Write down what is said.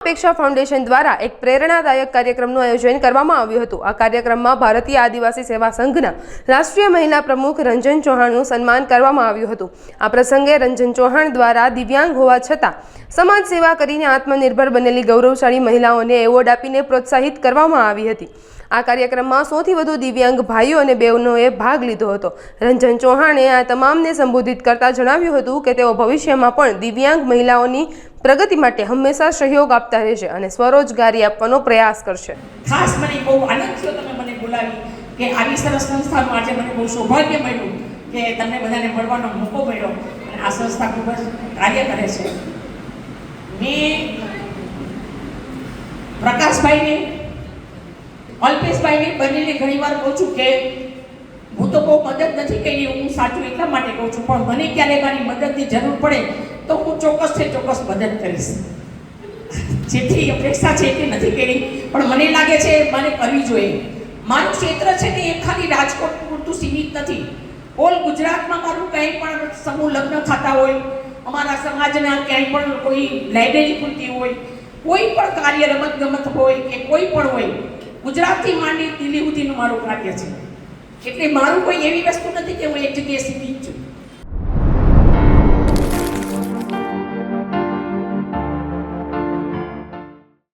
અપેક્ષા ફાઉન્ડેશન દ્વારા એક પ્રેરણાદાયક કાર્યક્રમનું આયોજન કરવામાં આવ્યું હતું. આ કાર્યક્રમમાં ભારતીય આદિવાસી સેવા સંઘના રાષ્ટ્રીય મહિલા પ્રમુખ રંજન ચૌહાણનું સન્માન કરવામાં આવ્યું હતું. આ પ્રસંગે રંજન ચૌહાણ દ્વારા દિવ્યાંગ હોવા છતાં સમાજ સેવા કરીને આત્મનિર્ભર બનેલી ગૌરવશાળી મહિલાઓને એવોર્ડ આપીને પ્રોત્સાહિત કરવામાં આવી હતી. આ કાર્યક્રમમાં સૌથી વધુ દિવ્યાંગ ભાઈઓ અને બહેનોએ ભાગ લીધો હતો. રંજન ચૌહાણે આ તમામને સંબોધિત કરતા જણાવ્યું હતું કે તેઓ ભવિષ્યમાં પણ દિવ્યાંગ મહિલાઓની પ્રગતિ માટે હંમેશા સહયોગ આપતા રહેશે અને સ્વરોજગારી આપવાનો પ્રયાસ કરશે. ખાસ મને બહુ આનંદ થયો તમે મને બોલાવી કે આવી સરસ સંસ્થાનું આજે મને બહુ સૌભાગ્ય મળ્યું કે તમને બધાને મળવાનો મોકો મળ્યો અને આ સંસ્થા ખૂબ જ કાર્ય કરે છે. મેં પ્રકાશભાઈને, અલ્પેશભાઈને બંનેને ઘણીવાર કહું છું કે હું તો બહુ મદદ નથી કરી, હું સાચું એટલા માટે કહું છું, પણ મને ક્યારે મારી મદદની જરૂર પડે તો હું ચોક્કસ છે ચોક્કસ મદદ કરીશ. જેટલી અપેક્ષા છે એટલી નથી કરી, પણ મને લાગે છે મને કરવી જોઈએ. મારું ક્ષેત્ર છે ને એ ખાલી રાજકોટ પૂરતું સીમિત નથી. ઓલ ગુજરાતમાં મારું કંઈ પણ સમૂહ લગ્ન થતા હોય, અમારા સમાજના ક્યાંય પણ કોઈ લાઇબ્રેરી ખુલતી હોય, કોઈ પણ કાર્ય રમત ગમત હોય કે કોઈ પણ હોય, ગુજરાતથી માંડી દિલ્હી સુધીનું મારું કાર્ય છે. એટલે મારું કોઈ એવી વસ્તુ નથી કે હું એક જગ્યાએ સીમિત છું.